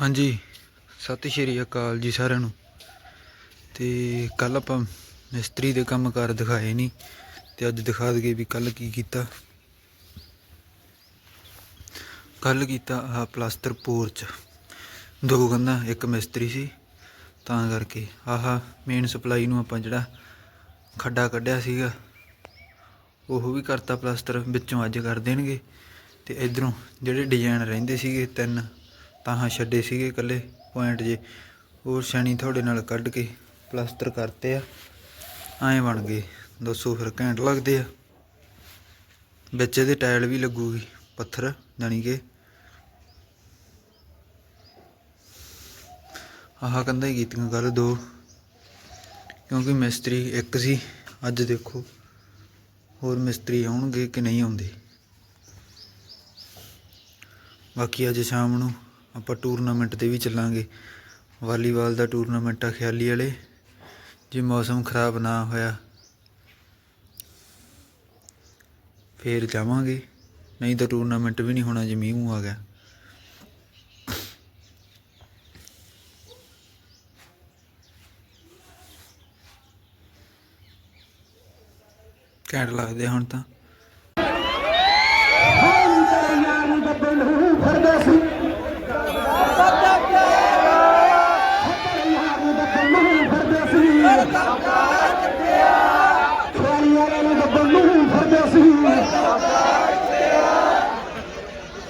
ਹਾਂਜੀ। ਸਤਿ ਸ਼੍ਰੀ ਅਕਾਲ ਜੀ ਸਾਰਿਆਂ ਨੂੰ। ਤੇ ਕੱਲ ਆਪਾਂ ਮਿਸਤਰੀ ਦੇ ਕੰਮ ਕਾਰ ਦਿਖਾਏ ਨਹੀਂ ਤੇ ਅੱਜ ਦਿਖਾ ਦਈਏ ਵੀ ਕੱਲ ਕੀ ਕੀਤਾ। ਕੱਲ ਕੀਤਾ ਆ ਪਲਾਸਟਰ ਪੋਰਚ। ਦੋ ਕੰਧਾਂ ਇੱਕ ਮਿਸਤਰੀ ਸੀ, ਤਾਂ ਕਰਕੇ ਆਹ ਮੇਨ ਸਪਲਾਈ ਨੂੰ ਆਪਾਂ ਜਿਹੜਾ ਖੱਡਾ ਕੱਢਿਆ ਸੀਗਾ, ਉਹ ਵੀ ਕਰਤਾ ਪਲਾਸਟਰ, ਵਿੱਚੋਂ ਅੱਜ ਕਰ ਦੇਣਗੇ। ਤੇ ਇਧਰੋਂ ਜਿਹੜੇ ਡਿਜ਼ਾਈਨ ਰਹਿੰਦੇ ਸੀਗੇ, ਤਿੰਨ ਤਾਹਾਂ ਛੱਡੇ ਸੀਗੇ ਇਕੱਲੇ ਪੁਆਇੰਟ ਜੇ। ਉਹ ਸ਼ੈਣੀ ਤੁਹਾਡੇ ਨਾਲ ਕੱਢ ਕੇ ਪਲਾਸਟਰ ਕਰਤੇ ਆ। ਐਂ ਬਣ ਗਏ। ਦੱਸੋ ਫਿਰ ਘੈਂਟ ਲੱਗਦੇ ਆ। ਵਿੱਚ ਇਹਦੇ ਟਾਇਲ ਵੀ ਲੱਗੂਗੀ, ਪੱਥਰ, ਜਾਣੀ ਕਿ। ਆਹ ਕੰਧਾਂ ਹੀ ਕੀਤੀਆਂ ਕੱਲ ਦੋ। ਕਿਉਂਕਿ ਮਿਸਤਰੀ ਇੱਕ ਸੀ, ਅੱਜ ਦੇਖੋ। ਹੋਰ ਮਿਸਤਰੀ ਆਉਣਗੇ ਕਿ ਨਹੀਂ ਆਉਂਦੇ। ਬਾਕੀ ਅੱਜ ਸ਼ਾਮ ਨੂੰ ਆਪਾਂ ਟੂਰਨਾਮੈਂਟ ਤੇ ਵੀ ਚੱਲਾਂਗੇ। ਵਾਲੀਬਾਲ ਦਾ ਟੂਰਨਾਮੈਂਟ ਆ ਖਿਆਲੀ ਵਾਲੇ, ਜੇ ਮੌਸਮ ਖਰਾਬ ਨਾ ਹੋਇਆ। ਫੇਰ ਜਾਵਾਂਗੇ, ਨਹੀਂ ਤਾਂ ਟੂਰਨਾਮੈਂਟ ਵੀ ਨਹੀਂ ਹੋਣਾ, ਜੇ ਮੀਂਹ ਮੂੰਹ ਆ ਗਿਆ। ਘੈਂਟ ਲੱਗਦੇ ਹੁਣ ਤਾਂ।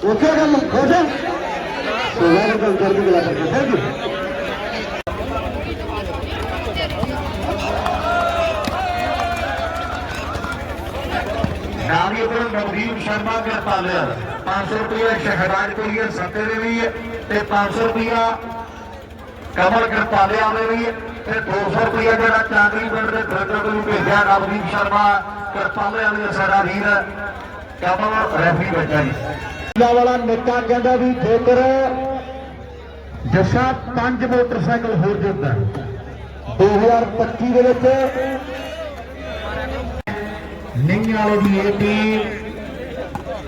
ਉੱਥੇ ਗੱਲ ਹੋ ਜਾ ਸੋਨਾ ਗੱਲ ਕਰਕੇ ਗਲਾ ਕਰਕੇ ਥੈਂਕ ਯੂ ਨਾਮੀ ਉਪਰ ਨਵਦੀਪ ਸ਼ਰਮਾ ਦੇ ਪਾਲਿਆ 500 ਰੁਪਏ ਸ਼ਹਿਰਾਜ ਕੋਲੀਏ ਸੱਤੇ ਦੇ ਵੀ ਹੈ ਤੇ 500 ਰੁਪਿਆ ਕਮਲ ਕਿਰਪਾਲਿਆ ਦੇ ਵੀ ਤੇ 200 ਰੁਪਏ ਜਿਹੜਾ ਚਾਂਦਨੀ ਪਿੰਡ ਦੇ ਦਰਜਕ ਨੂੰ ਭੇਜਿਆ ਨਵਦੀਪ ਸ਼ਰਮਾ ਕਿਰਪਾਲਿਆ ਦੇ ਸਾਡਾ ਵੀਰ ਕਮਲ ਰੈਫਰੀ ਬੈਠਾ ਜੀ। ਵਾਲਾ ਨੇਤਾ ਕਹਿੰਦਾ ਵੀ ਜੇਕਰ ਜੱਸਾ ਪੰਜ ਮੋਟਰਸਾਈਕਲ ਹੋਰ ਜਿੱਤਦਾ 2025 ਦੇ ਵਿੱਚ ਨਹੀਂ ਵਾਲੇ ਦੀ ਇਹ ਟੀਮ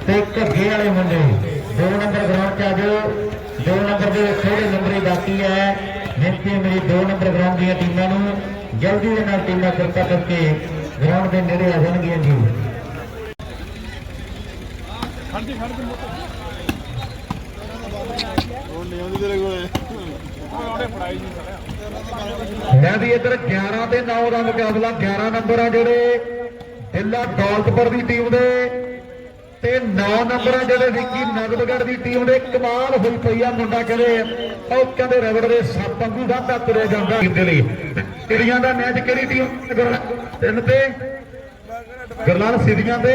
ਤੇ ਘੱਗੇ ਵਾਲੇ ਮੁੰਡੇ, ਦੋ ਨੰਬਰ ਗਰਾਊਂਡ 'ਚ ਆ ਜਾਓ, ਦੋ ਨੰਬਰ ਦੇ ਥੋੜੇ ਨੰਬਰ ਹੀ ਬਾਕੀ ਹੈ। ਮਿਹਨਤੀ ਮੇਰੀ ਦੋ ਨੰਬਰ ਗਰਾਊਂਡ ਦੀਆਂ ਟੀਮਾਂ ਨੂੰ ਜਲਦੀ ਦੇ ਨਾਲ ਟੀਮਾਂ ਕਿਰਪਾ ਕਰਕੇ ਗਰਾਊਂਡ ਦੇ ਨੇੜੇ ਆ ਜਾਣਗੀਆਂ ਜੀ। ਮੈਂ ਵੀ ਇੱਧਰ 11 ਤੇ 9 ਦਾ ਮੁਕਾਬਲਾ 11 ਨੰਬਰ ਆ ਜਿਹੜੇ ਢਿੱਲਾ ਦੌਲਤਪੁਰ ਦੀ ਟੀਮ ਦੇ ਤੇ 9 ਨੰਬਰ ਜਿਹੜੇ ਵਿੱਕੀ ਨਗਦਗੜ ਦੀ ਟੀਮ ਦੇ ਕਮਾਲ ਹੋਈ ਪਈ ਆ, ਮੁੰਡਾ ਕਹਿੰਦੇ ਉਹ ਕਹਿੰਦੇ ਰਬੜ ਦੇ ਸੱਪ ਵਾਂਗੂ ਵਾਧਾ ਤੁਰਿਆ ਜਾਂਦਾ ਟੀਮ ਦੇ ਲਈ। ਕਿਹੜੀਆਂ ਦਾ ਮੈਚ ਕਿਹੜੀ ਟੀਮ ਤਿੰਨ ਤੇ ਗਰਲਾਲ ਸਿੱਧੀਆਂ ਤੇ।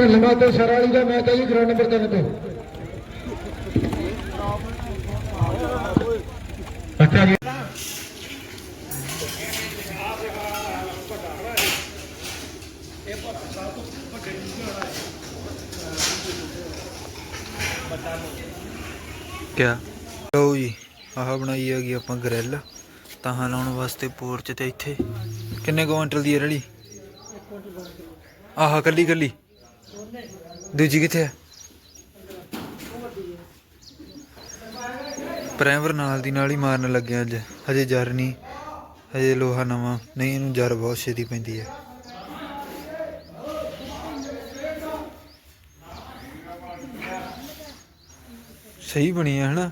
ਢੱਲਵਾ ਤੇ ਸਰਾਲੀ ਦਾ ਮੈਚ ਹੈ ਜੀ ਗਰਾਊਂਡ ਨੰਬਰ 3 ਤੇ। ਅੱਛਾ ਜੀ। ਕਿਆ? ਲਓ ਜੀ, ਆਹ ਬਣਾਈ ਹੈਗੀ ਆਪਾਂ ਗ੍ਰਿਲ ਤਾਹਾਂ ਲਾਉਣ ਵਾਸਤੇ ਪੋਰਚ ਤੇ ਇੱਥੇ। ਕਿੰਨੇ ਕੁਇੰਟਲ ਦੀ ਹੈ ਰੜੀ ਆਹ ਕੱਲੀ ਕੱਲੀ ਦੂਜੀ ਕਿੱਥੇ ਹੈ ਪ੍ਰਾਈਮਰ ਨਾਲ ਦੀ ਨਾਲ ਹੀ ਮਾਰਨ ਲੱਗਿਆ ਅੱਜ। ਹਜੇ ਜਰ ਨਹੀਂ, ਹਜੇ ਲੋਹਾ ਨਵਾਂ। ਨਹੀਂ, ਇਹਨੂੰ ਜਰ ਬਹੁਤ ਛੇਤੀ ਪੈਂਦੀ ਹੈ ਸਹੀ ਬਣੀ ਹੈ ਹਨਾ?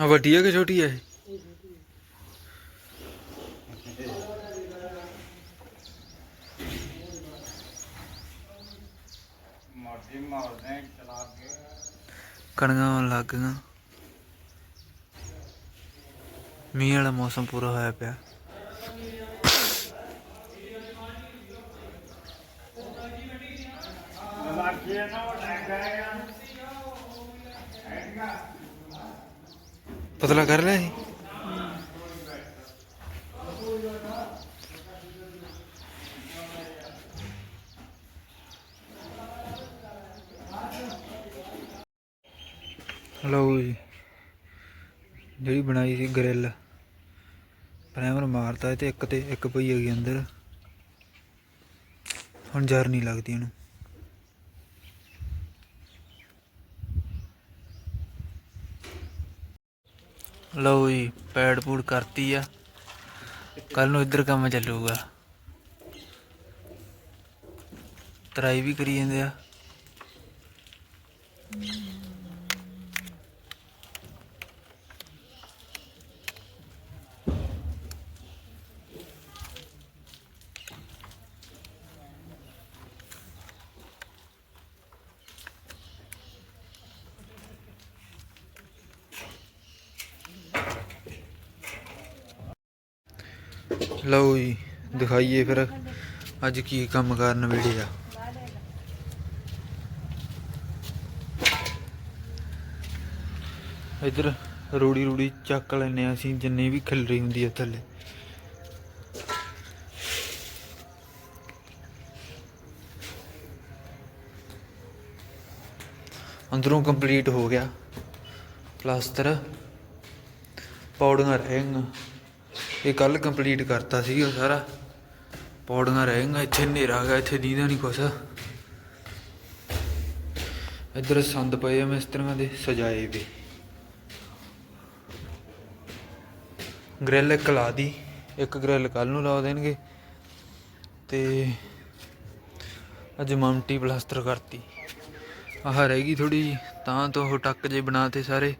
ਆ ਵੱਡੀ ਹੈ ਕਿ ਛੋਟੀ ਹੈ ਇਹ? ਕਣੀਆਂ ਆਉਣ ਲੱਗ ਗਈਆਂ। ਮੀਂਹ ਵਾਲਾ ਮੌਸਮ ਪੂਰਾ ਹੋਇਆ ਪਿਆ। ਪਤਲਾ ਕਰ ਲਿਆ ਸੀ? ਲਓ ਜੀ। ਜਿਹੜੀ ਬਣਾਈ ਸੀ ਗ੍ਰਿਲ ਪ੍ਰਾਈਮਰ ਮਾਰਤਾ ਤੇ ਇੱਕ ਤੇ ਇੱਕ ਪਈ ਹੈਗੀ ਅੰਦਰ। ਹੁਣ ਜਰ ਨਹੀਂ ਲੱਗਦੀ ਇਹਨੂੰ। ਲਓ ਜੀ ਪੈਡ ਪੂੜ ਕਰਤੀ ਆ। ਕੱਲ ਨੂੰ ਇੱਧਰ ਕੰਮ ਚੱਲੂਗਾ। ਤਰਾਈ ਵੀ ਕਰੀ ਜਾਂਦੇ ਆ। ਲਓ ਜੀ, ਦਿਖਾਈਏ ਫਿਰ ਅੱਜ ਕੀ ਕੰਮ ਕਰਨ ਵੇੜੇ ਆ। ਇੱਧਰ ਰੂੜੀ ਰੂੜੀ ਚੱਕ ਲੈਨੇ ਆ ਅਸੀਂ, ਜਿੰਨੀ ਵੀ ਖਿਲਰੀ ਹੁੰਦੀ ਆ ਥੱਲੇ। ਅੰਦਰੋਂ ਕੰਪਲੀਟ ਹੋ ਗਿਆ। ਪਲਾਸਟਰ, ਪੌੜੀਆਂ ਰਹਿ ਇਹ ਕੱਲ ਕੰਪਲੀਟ ਕਰਤਾ ਸੀ ਉਹ ਸਾਰਾ। ਪੌੜੀਆਂ ਰਹਿ ਗਈਆਂ, ਇੱਥੇ ਹਨੇਰਾ ਗਿਆ ਇੱਥੇ ਦੀਦਾ ਨਹੀਂ ਕੁਛ। ਇੱਧਰ ਸੰਦ ਪਏ ਆ ਮਿਸਤਰੀਆਂ ਦੇ, ਸਜਾਏ ਵੀ। ਗ੍ਰਿਲ ਇੱਕ ਲਾ ਦੀ, ਇੱਕ ਗ੍ਰਿਲ ਕੱਲ ਨੂੰ ਲਾ ਦੇਣਗੇ। ਤੇ ਅੱਜ ਮਮਟੀ ਪਲਾਸਟਰ ਕਰਤੀ। ਆਹ ਰਹਿ ਗਈ ਥੋੜੀ ਤਾਂ ਤੋਂ ਉਹ ਟੱਕ ਜੇ ਬਣਾਤੇ ਸਾਰੇ।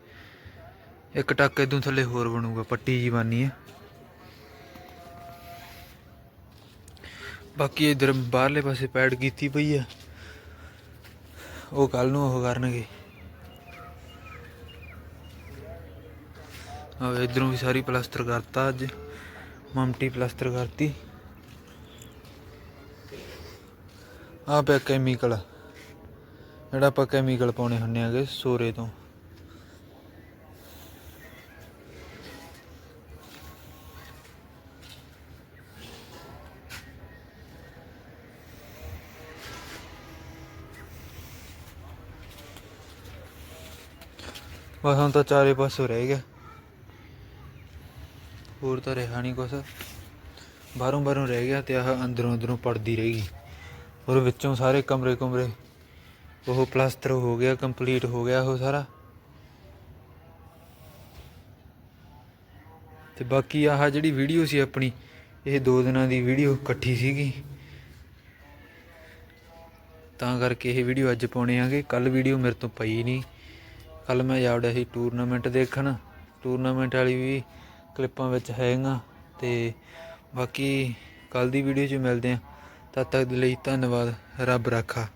ਇੱਕ ਟੱਕ ਇਦੋਂ ਥੱਲੇ ਹੋਰ ਬਣੂਗਾ, ਪੱਟੀ ਜੀ ਬਾਨੀ ਹੈ ਬਾਕੀ ਇਧਰ ਬਾਹਰਲੇ ਪਾਸੇ ਪੈਡ ਕੀਤੀ ਪਈ ਆ। ਉਹ ਕੱਲ ਨੂੰ ਉਹ ਕਰਨਗੇ। ਆ ਇਧਰੋਂ ਵੀ ਸਾਰੀ ਪਲਾਸਟਰ ਕਰਤਾ ਅੱਜ। ਮਮਟੀ ਪਲਾਸਟਰ ਕਰਤੀ। ਆ ਪਿਆ ਕੈਮੀਕਲ ਜਿਹੜਾ ਆਪਾਂ ਕੈਮੀਕਲ ਪਾਉਣੇ ਹੁੰਨੇ ਆਗੇ ਸੋਰੇ ਤੋਂ। ਬਸ ਹੁਣ ਤਾਂ ਚਾਰੇ ਪਾਸੋਂ ਰਹਿ ਗਿਆ। ਹੋਰ ਤਾਂ ਰਿਹਾ ਨਹੀਂ ਕੁਛ। ਬਾਹਰੋਂ ਬਾਹਰੋਂ ਰਹਿ ਗਿਆ ਤੇ ਆਹ ਅੰਦਰੋਂ ਅੰਦਰੋਂ ਪੜਦੀ ਰਹੀ ਗਈ। ਔਰ ਵਿੱਚੋਂ ਸਾਰੇ ਕਮਰੇ ਕਮਰੇ, ਉਹ ਪਲਾਸਟਰ ਹੋ ਗਿਆ, ਕੰਪਲੀਟ ਹੋ ਗਿਆ ਉਹ ਸਾਰਾ। ਤੇ ਬਾਕੀ ਆਹ ਜਿਹੜੀ ਵੀਡੀਓ ਸੀ ਆਪਣੀ, ਇਹ ਦੋ ਦਿਨਾਂ ਦੀ ਵੀਡੀਓ ਇਕੱਠੀ ਸੀਗੀ। ਤਾਂ ਕਰਕੇ ਇਹ ਵੀਡੀਓ ਅੱਜ ਪਾਉਣੇ ਆਗੇ। ਕੱਲ ਵੀਡੀਓ ਮੇਰੇ ਤੋਂ ਪਈ ਨਹੀਂ ਕੱਲ ਮੈਂ ਜਾਵੜਿਆ ਸੀ ਟੂਰਨਾਮੈਂਟ ਦੇਖਣ। ਟੂਰਨਾਮੈਂਟ ਵਾਲੀ ਵੀ ਕਲਿੱਪਾਂ ਵਿੱਚ ਹੈਗਾ ਤੇ ਬਾਕੀ ਕੱਲ ਦੀ ਵੀਡੀਓ 'ਚ ਮਿਲਦੇ ਆ। ਤਦ ਤੱਕ ਦੇ ਲਈ ਧੰਨਵਾਦ। ਰੱਬ ਰਾਖਾ।